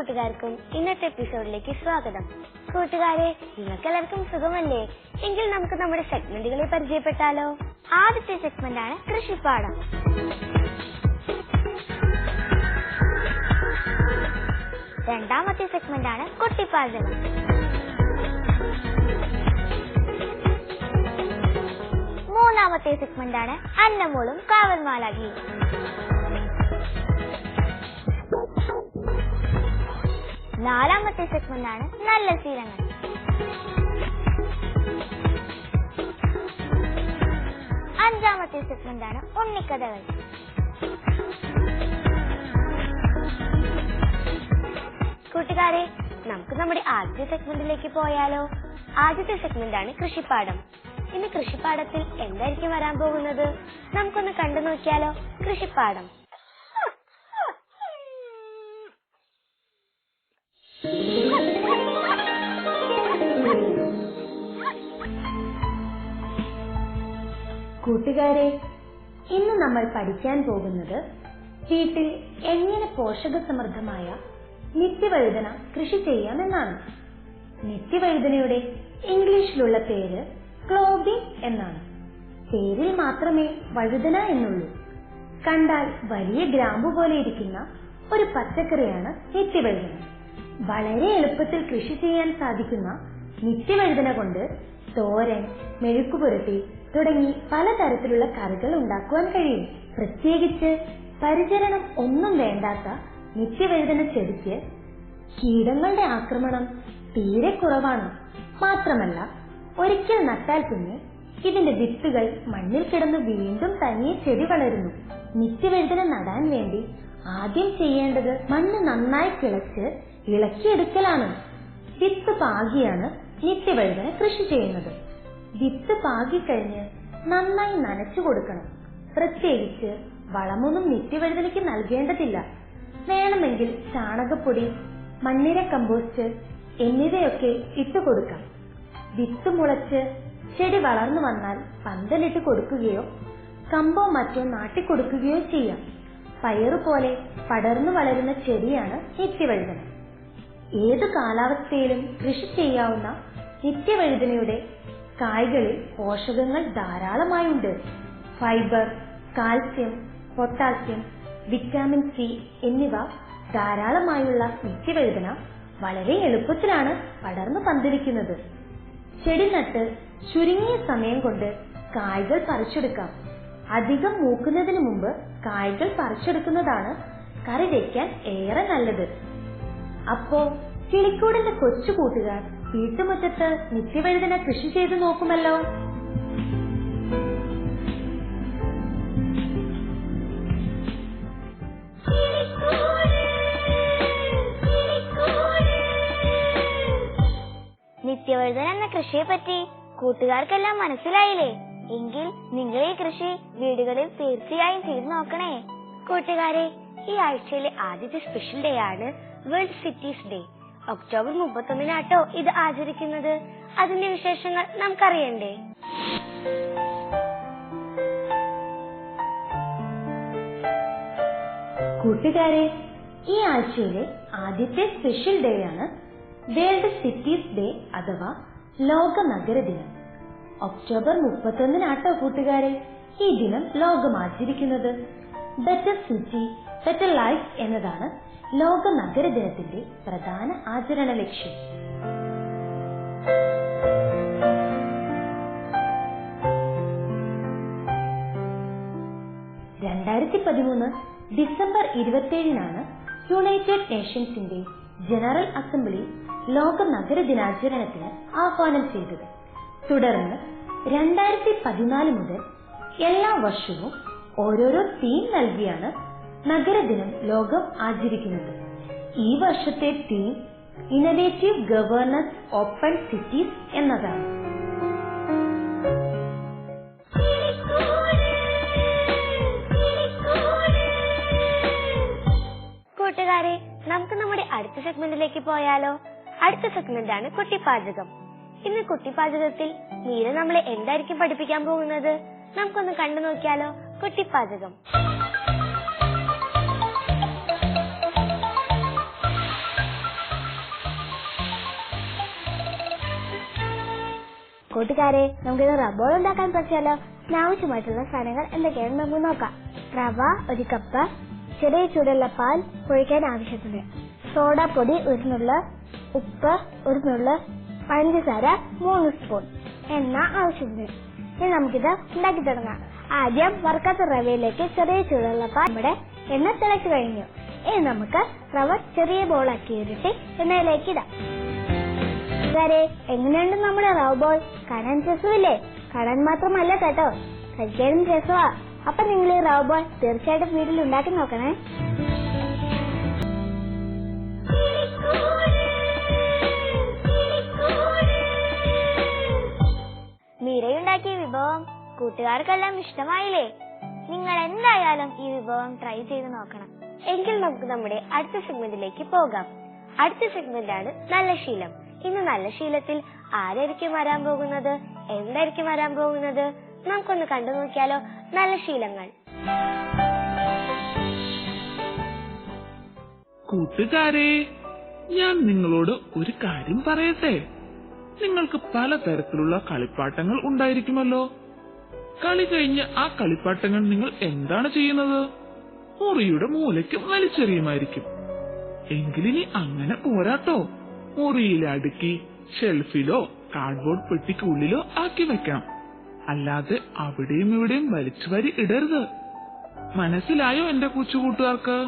കൂട്ടുകാർക്കും ഇന്നത്തെ എപ്പിസോഡിലേക്ക് സ്വാഗതം. കൂട്ടുകാരെ നിങ്ങൾക്കെല്ലാവർക്കും സുഖമല്ലേ? എങ്കിൽ നമുക്ക് നമ്മുടെ സെഗ്മെന്റുകളെ പരിചയപ്പെട്ടാലോ. ആദ്യത്തെ സെഗ്മെന്റ് ആണ് കൃഷിപ്പാടം. രണ്ടാമത്തെ സെഗ്മെന്റ് ആണ് കുട്ടിപ്പാചകം. മൂന്നാമത്തെ സെഗ്മെന്റ് ആണ് അന്നമോളും കാവൽമാലാകിയും നാലാമത്തെ സെഗ്മെന്റ് ആണ് നല്ല ശീലങ്ങൾ. അഞ്ചാമത്തെ സെഗ്മെന്റ് ആണ് ഉണ്ണിക്കഥകൾ. കൂട്ടുകാരെ നമുക്ക് നമ്മുടെ ആദ്യ സെഗ്മെന്റിലേക്ക് പോയാലോ? ആദ്യത്തെ സെഗ്മെന്റ് ആണ് കൃഷിപ്പാടം. ഇനി കൃഷിപ്പാടത്തിൽ എന്തായിരിക്കും വരാൻ പോകുന്നത്? നമുക്കൊന്ന് കണ്ടു നോക്കിയാലോ? കൃഷിപ്പാടം. കൂട്ടുകാരെ ഇന്ന് നമ്മൾ പഠിക്കാൻ പോകുന്നത് വീട്ടിൽ എങ്ങനെ പോഷകസമൃദ്ധമായ നിത്യവഴുതന കൃഷി ചെയ്യാം എന്നാണ് നിത്യവഴുതനയുടെ ഇംഗ്ലീഷിലുള്ള പേര് ക്ലോബി എന്നാണ്. പേരിൽ മാത്രമേ വഴുതന എന്നുള്ളൂ. കണ്ടാൽ വലിയ ഗ്രാമ്പു പോലെ ഇരിക്കുന്ന ഒരു പച്ചക്കറിയാണ് നിത്യവഴുതന. വളരെ എളുപ്പത്തിൽ കൃഷി ചെയ്യാൻ സാധിക്കുന്ന നിത്യവഴുതന കൊണ്ട് തോരൻ മെഴുക്കുപുരട്ടി തുടങ്ങി പലതരത്തിലുള്ള കറികൾ ഉണ്ടാക്കുവാൻ കഴിയും. പ്രത്യേകിച്ച് പരിചരണം ഒന്നും വേണ്ടാത്ത നിത്യവേദന ചെടിക്ക് കീടങ്ങളുടെ ആക്രമണം തീരെ കുറവാണ്. മാത്രമല്ല ഒരിക്കൽ നട്ടാൽ പിന്നെ ഇതിന്റെ വിത്തുകൾ മണ്ണിൽ കിടന്ന് വീണ്ടും തനിയെ ചെടി വളരുന്നു. നിത്യവേദന നടാൻ വേണ്ടി ആദ്യം ചെയ്യേണ്ടത് മണ്ണ് നന്നായി കിളച്ച് ഇളക്കിയെടുക്കലാണ്. വിത്ത് പാകിയാണ് നിത്യവേദന കൃഷി ചെയ്യുന്നത്. വിത്ത് പാകിക്കഴിഞ്ഞ് നന്നായി നനച്ചു കൊടുക്കണം. പ്രത്യേകിച്ച് വളമൊന്നും നിത്യവഴുതനയ്ക്ക് നൽകേണ്ടതില്ല. വേണമെങ്കിൽ ചാണകപ്പൊടി മണ്ണിര കമ്പോസ്റ്റ് എന്നിവയൊക്കെ ഇട്ടു കൊടുക്കാം. വിത്ത് മുളച്ച് ചെടി വളർന്നു വന്നാൽ പന്തലിട്ട് കൊടുക്കുകയോ കമ്പോ മറ്റോ നാട്ടിക്കൊടുക്കുകയോ ചെയ്യാം. പയറു പോലെ പടർന്നു വളരുന്ന ചെടിയാണ് നിത്യവഴുതന ഏതു കാലാവസ്ഥയിലും കൃഷി ചെയ്യാവുന്ന നിത്യവഴുതനയുടെ കായ്കളിൽ പോഷകങ്ങൾ ധാരാളമായുണ്ട്. Fibre calcium potassium vitamin C എന്നിവ ധാരാളമായുള്ള നിത്യവഴുതന വളരെ എളുപ്പത്തിലാണ് പടർന്നു പന്തിരിക്കുന്നത് ചെടി നട്ട് ചുരുങ്ങിയ സമയം കൊണ്ട് കായ്കൾ പറിച്ചെടുക്കാം. അധികം മൂക്കുന്നതിന് മുമ്പ് കായ്കൾ പറിച്ചെടുക്കുന്നതാണ് കറി വെക്കാൻ ഏറെ നല്ലത്. അപ്പോ കിളിക്കൂടിന്റെ കൊച്ചു കൂട്ടുകാർ വീട്ടുമുറ്റത്ത് നിത്യവഴുതന കൃഷി ചെയ്തു നോക്കുമല്ലോ. നിത്യവഴുതന എന്ന കൃഷിയെ പറ്റി കൂട്ടുകാർക്കെല്ലാം മനസ്സിലായില്ലേ? എങ്കിൽ നിങ്ങൾ ഈ കൃഷി വീടുകളിൽ തീർച്ചയായും ചെയ്തു നോക്കണേ. കൂട്ടുകാരെ ഈ ആഴ്ചയിലെ ആദ്യത്തെ സ്പെഷ്യൽ ഡേ ആണ് വേൾഡ് സിറ്റീസ് ഡേ ഒക്ടോബർ മുപ്പത്തൊന്നിനാട്ടോ ഇത് ആചരിക്കുന്നത്. അതിന്റെ വിശേഷങ്ങൾ നമുക്കറിയണ്ടേ? കൂട്ടുകാരെ ഈ ആഴ്ചയിലെ ആദ്യത്തെ സ്പെഷ്യൽ ഡേ ആണ് വേൾഡ് സിറ്റീസ് ഡേ അഥവാ ലോക നഗര ദിനം. ഒക്ടോബർ മുപ്പത്തൊന്നിനാട്ടോ കൂട്ടുകാരെ ഈ ദിനം ലോകം ആചരിക്കുന്നത്. ബെറ്റർ സിറ്റി ബെറ്റർ ലൈഫ് എന്നതാണ് ലോക നഗര ദിനത്തിന്റെ പ്രധാന ആചരണ ലക്ഷ്യം. രണ്ടായിരത്തി പതിമൂന്ന് ഡിസംബർ ഇരുപത്തിയേഴിനാണ് യുണൈറ്റഡ് നേഷൻസിന്റെ ജനറൽ അസംബ്ലി ലോക നഗര ദിനാചരണത്തിന് ആഹ്വാനം ചെയ്തത്. തുടർന്ന് രണ്ടായിരത്തി പതിനാല് മുതൽ എല്ലാ വർഷവും ഓരോരോ തീം നൽകിയാണ് നഗരദിനം ലോകം ആചരിക്കുന്നത്. ഈ വർഷത്തെ theme innovative governance open cities എന്നതാണ്. കൂട്ടുകാരെ നമുക്ക് നമ്മുടെ അടുത്ത സെഗ്മെന്റിലേക്ക് പോയാലോ? അടുത്ത സെഗ്മെന്റ് ആണ് കുട്ടിപ്പാചകം. ഇന്ന് കുട്ടിപ്പാചകത്തിൽ മീര നമ്മളെ എന്തായിരിക്കും പഠിപ്പിക്കാൻ പോകുന്നത്? നമുക്കൊന്ന് കണ്ടു നോക്കിയാലോ കുട്ടിപ്പാചകം. കൂട്ടുകാരെ നമുക്കിത് റബ്ബോൾ ഉണ്ടാക്കാൻ പറ്റിയാലോ ആവശ്യമായിട്ടുള്ള സാധനങ്ങൾ എന്തൊക്കെയാണെന്ന് നമുക്ക് നോക്കാം. റവ ഒരു കപ്പ് ചെറിയ ചൂടുള്ള പാൽ കുഴിക്കാൻ ആവശ്യത്തിന്. സോഡാപ്പൊടി ഒരു നുള്ള ഉപ്പ് ഒരു നുള്ള പഞ്ചസാര മൂന്ന് സ്പൂൺ എണ്ണ ആവശ്യത്തിന്. ഇനി നമുക്കിത് ഉണ്ടാക്കി തുടങ്ങാം. ആദ്യം വറുക്കാത്ത റവയിലേക്ക് ചെറിയ ചൂടുള്ള പാൽ നമ്മുടെ എണ്ണ തിളച്ചു കഴിഞ്ഞു. ഇനി നമുക്ക് റവ ചെറിയ ബോളാക്കി ഉരുട്ടി എണ്ണയിലേക്ക് ഇടാം. എങ്ങനെയുണ്ട് നമ്മുടെ റവ ബോൾ കാണാൻ രസമില്ലേ കാണാൻ മാത്രമല്ല കേട്ടോ. കഴിക്കാനും രസമാ അപ്പൊ നിങ്ങൾ ഈ റവ് ബോൾ തീർച്ചയായിട്ടും വീട്ടിൽ ഉണ്ടാക്കി നോക്കണേ. മീരയുണ്ടാക്കിയ വിഭവം കൂട്ടുകാർക്കെല്ലാം ഇഷ്ടമായില്ലേ? നിങ്ങൾ എന്തായാലും ഈ വിഭവം ട്രൈ ചെയ്ത് നോക്കണം. എങ്കിൽ നമുക്ക് നമ്മുടെ അടുത്ത സെഗ്മെന്റിലേക്ക് പോകാം. അടുത്ത സെഗ്മെന്റ് ആണ് നല്ല ശീലം. ഇന്ന് നല്ല ശീലത്തിൽ ആരായിരിക്കും വരാൻ പോകുന്നത്? എന്തായിരിക്കും വരാൻ പോകുന്നത്? നമുക്കൊന്ന് കണ്ടു നോക്കിയാലോ. നല്ല ശീലങ്ങൾ. കൂട്ടുകാരെ ഞാൻ നിങ്ങളോട് ഒരു കാര്യം പറയട്ടെ. നിങ്ങൾക്ക് പലതരത്തിലുള്ള കളിപ്പാട്ടങ്ങൾ ഉണ്ടായിരിക്കുമല്ലോ. കളി കഴിഞ്ഞ് ആ കളിപ്പാട്ടങ്ങൾ നിങ്ങൾ എന്താണ് ചെയ്യുന്നത്? മുറിയുടെ മൂലയ്ക്ക് വലിച്ചെറിയുമായിരിക്കും. എങ്കിലിനി അങ്ങനെ പോരാട്ടോ. മുറിയിൽ അടുക്കി ഷെൽഫിലോ കാർഡ്ബോർഡ് പെട്ടിക്കുള്ളിലോ ആക്കി വെക്കാം. അല്ലാതെ അവിടെയും ഇവിടെയും വലിച്ചു വരി ഇടരുത്. മനസ്സിലായോ എന്റെ കൊച്ചുകൂട്ടുകാർക്ക്?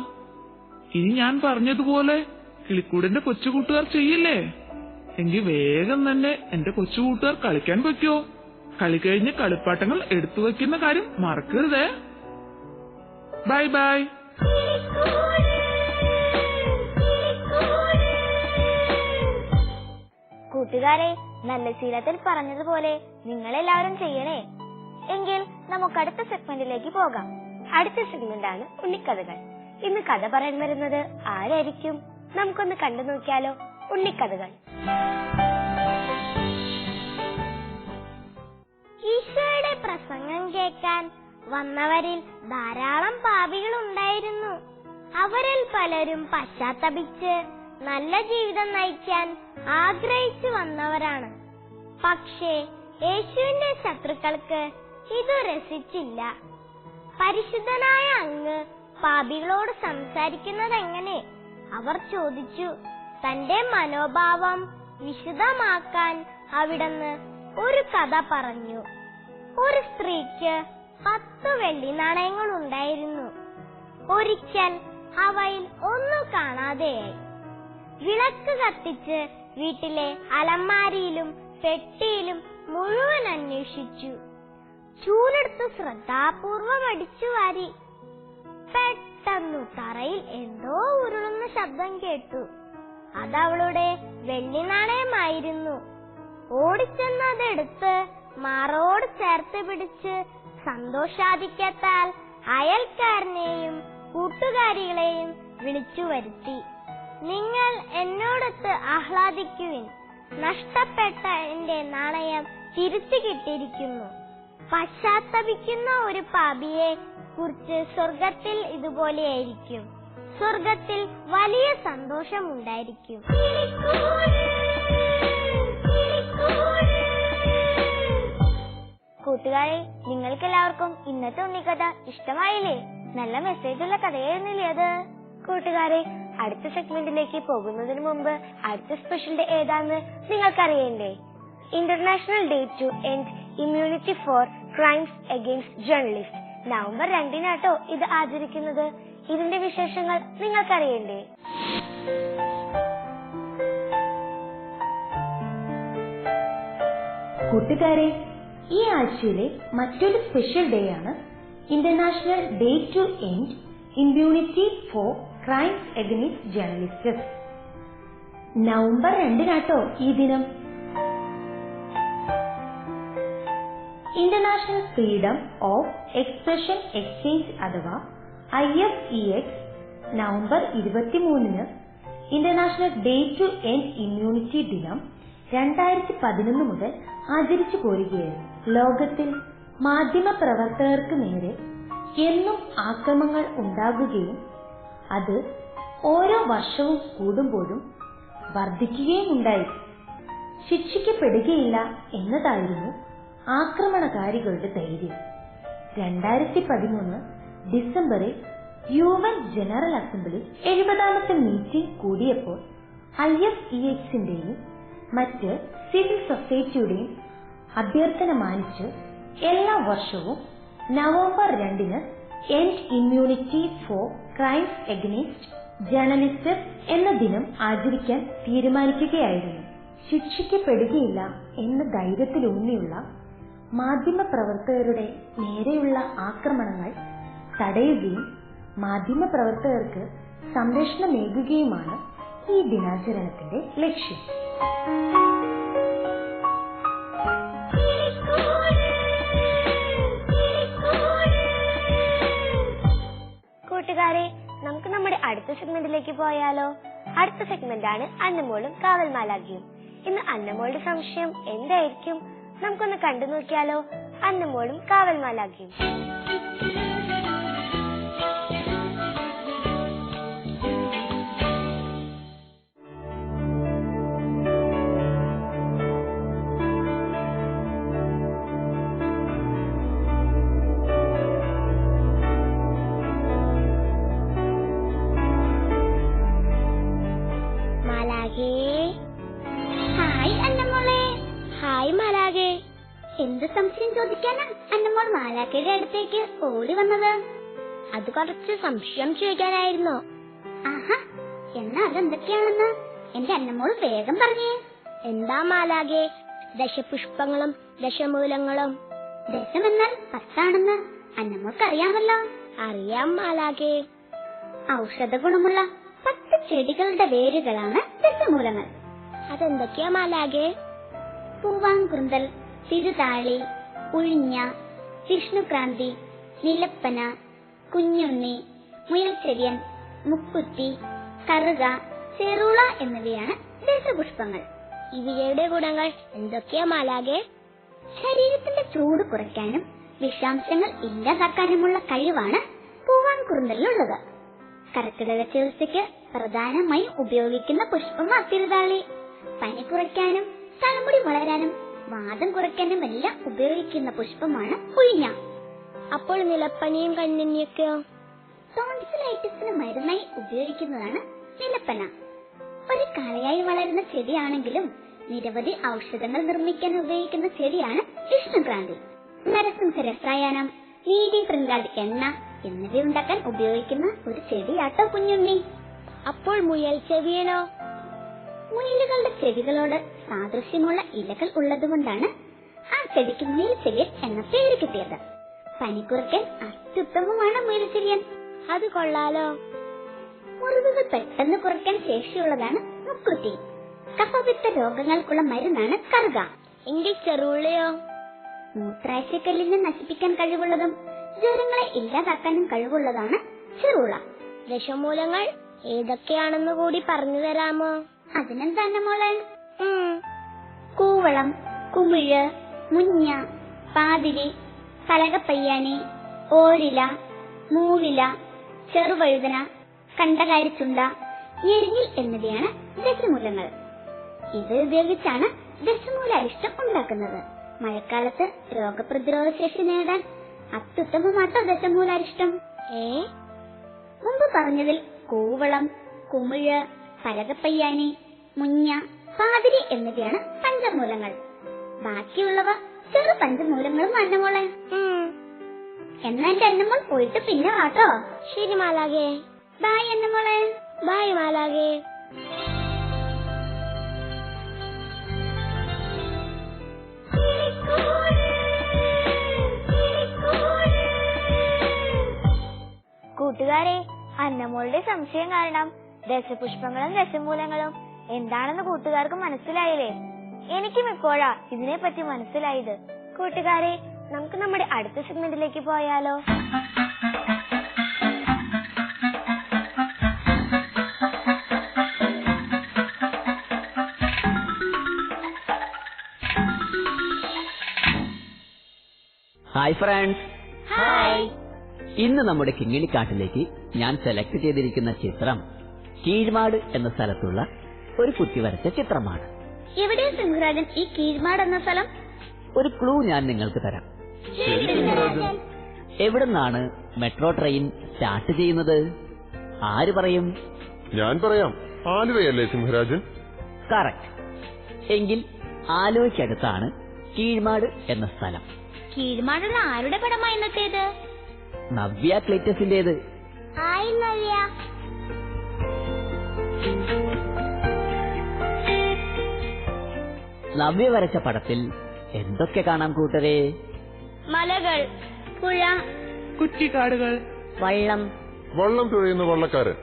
ഇനി ഞാൻ പറഞ്ഞതുപോലെ കിളിക്കൂടിന്റെ കൊച്ചുകൂട്ടുകാർ ചെയ്യില്ലേ? എങ്കിൽ വേഗം തന്നെ എന്റെ കൊച്ചുകൂട്ടുകാർ കളിക്കാൻ വെക്കോ കളി കഴിഞ്ഞ് കളിപ്പാട്ടങ്ങൾ എടുത്തു വെക്കുന്ന കാര്യം മറക്കരുതേ. Bye bye. കൂട്ടുകാരെ നല്ല ശീലത്തിൽ പറഞ്ഞതുപോലെ നിങ്ങൾ എല്ലാവരും ചെയ്യണേ. എങ്കിൽ നമുക്ക് അടുത്ത സെഗ്മെന്റിലേക്ക് പോകാം. അടുത്ത സെഗ്മെന്റ് ആണ് ഉണ്ണിക്കഥകൾ. ഇന്ന് കഥ പറയാൻ വരുന്നത് ആരായിരിക്കും? നമുക്കൊന്ന് കണ്ടു നോക്കിയാലോ ഉണ്ണിക്കഥകൾ. ഈശോയുടെ പ്രസംഗം കേൾക്കാൻ വന്നവരിൽ ധാരാളം പാപികൾ ഉണ്ടായിരുന്നു അവരിൽ പലരും പശ്ചാത്തപിച്ച് നല്ല ജീവിതം നയിക്കാൻ ആഗ്രഹിച്ചു വന്നവരാണ്. പക്ഷേ യേശുവിന്റെ ശത്രുക്കൾക്ക് ഇത് രസിച്ചില്ല. പരിശുദ്ധനായ അങ്ങ് പാപികളോട് സംസാരിക്കുന്നത് എങ്ങനെ അവർ ചോദിച്ചു തന്റെ മനോഭാവം വിശദമാക്കാൻ അവിടുന്ന് ഒരു കഥ പറഞ്ഞു. ഒരു സ്ത്രീക്ക് പത്ത് വെള്ളി നാണയങ്ങൾ ഉണ്ടായിരുന്നു ഒരിക്കൽ അവയിൽ ഒന്നും കാണാതെയായി. വിളക്ക് കത്തിച്ച് വീട്ടിലെ അലമാരിയിലും പെട്ടിയിലും മുഴുവൻ അന്വേഷിച്ചു. ചൂലെടുത്ത് ശ്രദ്ധാപൂർവം അടിച്ചു വാരി. പെട്ടെന്നു തറയിൽ എന്തോ ഉരുളുന്ന ശബ്ദം കേട്ടു. അതവളുടെ വെള്ളി നാണയമായിരുന്നു ഓടിച്ചെന്നതെടുത്ത് മാറോട് ചേർത്ത് പിടിച്ച് സന്തോഷാധിക്യത്താൽ അയൽക്കാരനെയും കൂട്ടുകാരികളെയും വിളിച്ചു വരുത്തി. നിങ്ങൾ എന്നോടൊത്ത് ആഹ്ലാദിക്കുവിൻ. നഷ്ടപ്പെട്ട എന്റെ നാണയം തിരിച്ചു കിട്ടിയിരിക്കുന്നു. പശ്ചാത്തപിക്കുന്ന ഒരു പാപിയെ കുറിച്ച് സ്വർഗത്തിൽ ഇതുപോലെയായിരിക്കും സ്വർഗത്തിൽ വലിയ സന്തോഷമുണ്ടായിരിക്കും. കൂട്ടുകാരെ നിങ്ങൾക്കെല്ലാവർക്കും ഇന്നത്തെ ഉണ്ണിക്കഥ ഇഷ്ടമായില്ലേ? നല്ല മെസ്സേജുള്ള കഥയായിരുന്നില്ലേ അത്? കൂട്ടുകാരെ അടുത്ത സെഗ്മെന്റിലേക്ക് പോകുന്നതിന് മുമ്പ് അടുത്ത സ്പെഷ്യൽ ഡേ ഏതാന്ന് നിങ്ങൾക്കറിയണ്ടേ? International day to end immunity for crimes against journalist November രണ്ടിനാട്ടോ ഇത് ആചരിക്കുന്നത്. ഇതിന്റെ വിശേഷങ്ങൾ നിങ്ങൾക്കറിയണ്ടേ? കൂട്ടുകാരെ ഈ ആഴ്ചയിലെ മറ്റൊരു സ്പെഷ്യൽ ഡേ ആണ് international day to end immunity for crimes against journalists November രണ്ടിനാട്ടോ ഈ ദിനം. International freedom of expression exchange അഥവാ I F E X November ഇരുപത്തിമൂന്നിന് international day to end immunity ദിനം രണ്ടായിരത്തി പതിനൊന്ന് മുതൽ ആചരിച്ചു പോരുകയായിരുന്നു ലോകത്തിൽ മാധ്യമ പ്രവർത്തകർക്ക് നേരെ എന്നും ആക്രമങ്ങൾ ഉണ്ടാകുകയും അത് ഓരോ വർഷവും കൂടുമ്പോഴും വർദ്ധിക്കുകയും ഉണ്ടായി ശിക്ഷിക്കപ്പെടുകയില്ല എന്നതായിരുന്നു ആക്രമണകാരികളുടെ ധൈര്യം. രണ്ടായിരത്തി പതിമൂന്ന് ഡിസംബറിൽ യു എൻ ജനറൽ അസംബ്ലി എഴുപതാമത്തെ മീറ്റിംഗ് കൂടിയപ്പോൾ ഐ എഫ് ഇ എക്സിന്റെയും മറ്റ് സിവിൽ സൊസൈറ്റിയുടെയും അഭ്യർത്ഥന മാനിച്ച് എല്ലാ വർഷവും നവംബർ രണ്ടിന് end immunity for crimes against journalist എന്ന ദിനം ആചരിക്കാൻ തീരുമാനിക്കുകയായിരുന്നു. ശിക്ഷിക്കപ്പെടുകയില്ല എന്ന ധൈര്യത്തിലൂന്നിയുള്ള മാധ്യമപ്രവർത്തകരുടെ നേരെയുള്ള ആക്രമണങ്ങൾ തടയുകയും മാധ്യമപ്രവർത്തകർക്ക് സംരക്ഷണമേകുകയുമാണ് ഈ ദിനാചരണത്തിന്റെ ലക്ഷ്യം. കൂട്ടുകാരെ നമുക്ക് നമ്മുടെ അടുത്ത സെഗ്മെന്റിലേക്ക് പോയാലോ? അടുത്ത സെഗ്മെന്റ് ആണ് അന്നമോളും കാവൽ മാലാഖിയും ഇന്ന് അന്നമോളുടെ സംശയം എന്തായിരിക്കും? നമുക്കൊന്ന് കണ്ടു നോക്കിയാലോ അന്നമോളും കാവൽ മാലാഖിയും മാലാഖയുടെ അടുത്തേക്ക് ഓടി വന്നത്. അത് കുറച്ച് സംശയം ചോദിക്കാനായിരുന്നു. ആഹാ എന്നാ അതെന്തൊക്കെയാണെന്ന്? എന്റെ അന്നമോൾ വേഗം പറഞ്ഞേ. എന്താ മാലാകെ? ദശപുഷ്പങ്ങളും ദശമൂലങ്ങളും. ദശമെന്നാൽ പത്താണെന്ന് അന്നമോൾക്ക് അറിയാമല്ലോ അറിയാം മാലാകെ. ഔഷധ ഗുണമുള്ള പത്ത് ചെടികളുടെ വേരുകളാണ് ദശമൂലങ്ങൾ. അതെന്തൊക്കെയാ മാലാകെ? പൂവാങ്കുന്തൽ തിരുതാളി ഉഴിഞ്ഞ വിഷ്ണുക്രാന്തി നിലപ്പന കുഞ്ഞുണ്ണി മുയൽച്ചെടിയൻ മുക്കുറ്റി കറുക ചെറുള എന്നിവയാണ് ദശപുഷ്പങ്ങൾ. ഇവയുടെ ഗുണങ്ങൾ എന്തൊക്കെയാ മാലാകെ? ശരീരത്തിന്റെ ചൂട് കുറയ്ക്കാനും വിഷാംശങ്ങൾ ഇല്ലാതാക്കാനുമുള്ള കഴിവാണ് പൂവാൻ പൂവാൻകുറുന്തലിനുള്ളത് കർക്കിടക ചികിത്സയ്ക്ക് പ്രധാനമായും ഉപയോഗിക്കുന്ന പുഷ്പം അത്തിരുതാളി പനി കുറയ്ക്കാനും തലമുടി വളരാനും വാദം കുറയ്ക്കാനുമെല്ലാം ഉപയോഗിക്കുന്ന പുഷ്പമാണ് ഉഴിഞ്ഞ അപ്പോൾ നിലപ്പനിയും കണ്ണിനിയൊക്കെയോ ടോൺസിലൈറ്റിസിന് മരുന്നായി ഉപയോഗിക്കുന്നതാണ് നിലപ്പന. ഒരു കാലയായി വളരുന്ന ചെടിയാണെങ്കിലും നിരവധി ഔഷധങ്ങൾ നിർമ്മിക്കാൻ ഉപയോഗിക്കുന്ന ചെടിയാണ് വിഷ്ണുക്രാന്തി. നരസിംഹ രസായനം നീതി ശൃംഗാൽ എണ്ണ എന്നിവ ഉണ്ടാക്കാൻ ഉപയോഗിക്കുന്ന ഒരു ചെടിയാട്ടോ കുഞ്ഞുണ്ണി. അപ്പോൾ മുയൽ ചെവിയനോ മുയലുകളുടെ ചെവികളോട് സാദൃശ്യമുള്ള ഇലകൾ ഉള്ളതുകൊണ്ടാണ് ആ ചെടിക്ക് മുയൽ ചെവിയൻ എന്ന പേര് കിട്ടിയത്. പനിക്കുറക്കൻ അത്യുത്തമമാണ് മുയൽ ചെവിയൻ അത് കൊള്ളാലോ. മുറിവുകൾ പെട്ടെന്ന് കുറയ്ക്കാൻ ശേഷിയുള്ളതാണ് മുക്കുറ്റി കഫപിത്ത രോഗങ്ങൾക്കുള്ള മരുന്നാണ് കറുക. എങ്കിൽ ചെറുള്ളയോ? മൂത്രാശയക്കല്ലിനെ നശിപ്പിക്കാൻ കഴിവുള്ളതും ജ്വരങ്ങളെ ഇല്ലാതാക്കാനും കഴിവുള്ളതാണ് ചെറുള. ദശമൂലങ്ങൾ ഏതൊക്കെയാണെന്ന് കൂടി പറഞ്ഞു തരാമോ? അതിനെന്താണ് മോളെ? കൂവളം കുമിഴ് മുഞ്ഞ പാതിരി കലകപ്പയ്യാനി ഓരില മൂവില ചെറുവഴുതന കണ്ടകാരിച്ചുണ്ട എരിഞ്ഞിൽ എന്നിവയാണ് ദശമൂലങ്ങൾ. ഇത് ഉപയോഗിച്ചാണ് ദശമൂല അരിഷ്ടം ഉണ്ടാക്കുന്നത്. മഴക്കാലത്ത് രോഗപ്രതിരോധ ശേഷി നേടാൻ അത്യുത്തമമാട്ടോ ദശമൂലാരിഷ്ടം. ഏ? മുമ്പ് പറഞ്ഞതിൽ കൂവളം കുമിഴ് പലകപ്പയ്യാനി മുഞ്ഞ പാതിരി എന്നിവയാണ് പഞ്ചമൂലങ്ങൾ. ബാക്കിയുള്ളവ ചെറു പഞ്ചമൂലങ്ങളും അന്നമോളെ എന്നാ എന്റെ അന്നമോൾ പോയിട്ട് പിന്നെ വാട്ടോ. ശരി മാലാകെ ബായ് അന്നമോളെ ബായ് മാലാകെ കൂട്ടുകാരെ അന്നമോളുടെ സംശയം കാരണം ദശപുഷ്പങ്ങളും ദശമൂലങ്ങളും എന്താണെന്ന് കൂട്ടുകാർക്ക് മനസ്സിലായില്ലേ? എനിക്കും ഇപ്പോഴാ ഇതിനെ ഇതിനെപ്പറ്റി മനസ്സിലായത്. കൂട്ടുകാരെ നമുക്ക് നമ്മുടെ അടുത്ത സെഗ്മെന്റിലേക്ക് പോയാലോ? ഹായ് ഫ്രണ്ട്സ് ഹായ് ഇന്ന് നമ്മുടെ കിങ്ങിണിക്കാട്ടിലേക്ക് ഞാൻ സെലക്ട് ചെയ്തിരിക്കുന്ന ചിത്രം കീഴ്മാട് എന്ന സ്ഥലത്തുള്ള ഒരു കുത്തി വരച്ച ചിത്രമാണ്. എവിടെ സിംഹരാജൻ ഈ കീഴ്മാട് എന്ന സ്ഥലം? ഒരു ക്ലൂ ഞാൻ നിങ്ങൾക്ക് തരാം. എവിടുന്നാണ് മെട്രോ ട്രെയിൻ സ്റ്റാർട്ട് ചെയ്യുന്നത്? ആര് പറയും? ഞാൻ പറയാം. ആലുവയല്ലേ സിംഹരാജൻ? കറക്റ്റ് എങ്കിൽ ആലുവയ്ക്കടുത്താണ് കീഴ്മാട് എന്ന സ്ഥലം. കീഴ്മാടുള്ള ആരുടെ പടമാ ഇന്നത്തേത്? നവ്യ ക്ലിറ്റസിന്റേത്. നവ്യ. നവ്യ വരച്ച പടത്തിൽ എന്തൊക്കെ കാണാം കൂട്ടരെ? മലകൾ പുഴ കുറ്റിക്കാടുകൾ. വള്ളം. വള്ളം തുഴയുന്ന വള്ളക്കാരൻ.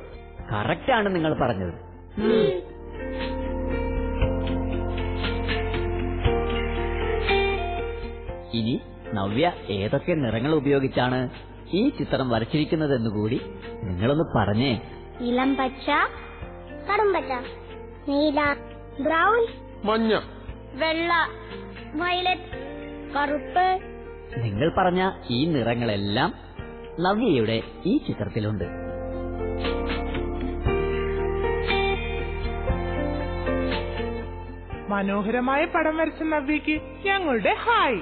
കറക്റ്റ് ആണ് നിങ്ങൾ പറഞ്ഞത്. ഇനി നവ്യ ഏതൊക്കെ നിറങ്ങൾ ഉപയോഗിച്ചാണ് ഈ ചിത്രം വരച്ചിരിക്കുന്നതെന്നുകൂടി നിങ്ങളൊന്ന് പറഞ്ഞേ. ഇളം പച്ച കടും പച്ച നീല ബ്രൗൺ മഞ്ഞ. വെള്ള വയലറ്റ് കറുപ്പ്. നിങ്ങൾ പറഞ്ഞ ഈ നിറങ്ങളെല്ലാം നവ്യയുടെ ഈ ചിത്രത്തിലുണ്ട്. മനോഹരമായ പടം വരച്ച നവ്യക്ക് ഞങ്ങളുടെ ഹായ്.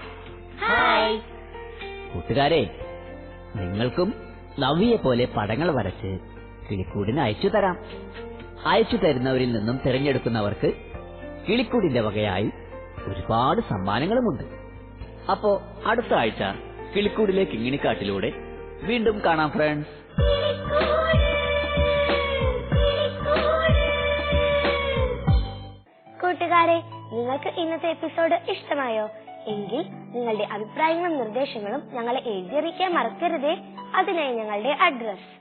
ഹായ്. കൂട്ടുകാരെ നിങ്ങൾക്കും നവ്യയെ പോലെ പടങ്ങൾ വരച്ച് കിളിക്കൂടിന് അയച്ചു തരാം. അയച്ചു തരുന്നവരിൽ നിന്നും തിരഞ്ഞെടുക്കുന്നവർക്ക് കിളിക്കൂടിന്റെ വകയായി ഒരുപാട് സമ്മാനങ്ങളുമുണ്ട്. അപ്പോ അടുത്ത ആഴ്ച കിളിക്കൂടിലെ കിങ്ങിണിക്കാട്ടിലൂടെ വീണ്ടും കാണാം ഫ്രണ്ട്സ് കൂട്ടുകാരെ നിങ്ങൾക്ക് ഇന്നത്തെ എപ്പിസോഡ് ഇഷ്ടമായോ? എങ്കിൽ നിങ്ങളുടെ അഭിപ്രായങ്ങളും നിർദ്ദേശങ്ങളും ഞങ്ങളെ എഴുതിയറിയിക്കാൻ മറക്കരുതേ. അതിനായി ഞങ്ങളുടെ address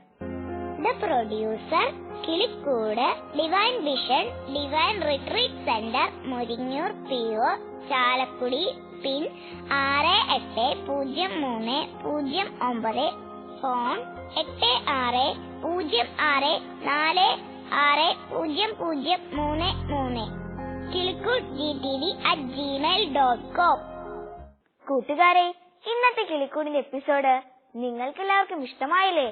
the producer Kilikkoodu divine vision divine retreat centre Muringoor P O Chalakudy pin ആറ് എട്ട് പൂജ്യം മൂന്ന് പൂജ്യം ഒമ്പത് ഫോൺ എട്ട് ആറ് പൂജ്യം ആറ് നാല് ആറ് പൂജ്യം പൂജ്യം മൂന്ന് മൂന്ന്. Kilikkoottu G T V at Gmail dot com കൂട്ടുകാരെ ഇന്നത്തെ കിളിക്കൂടിന്റെ എപ്പിസോഡ് നിങ്ങൾക്ക് എല്ലാവർക്കും ഇഷ്ടമായില്ലേ?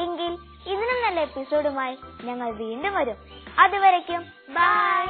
എങ്കിൽ ഇതിനും നല്ല എപ്പിസോഡുമായി ഞങ്ങൾ വീണ്ടും വരും. അതുവരയ്ക്കും ബൈ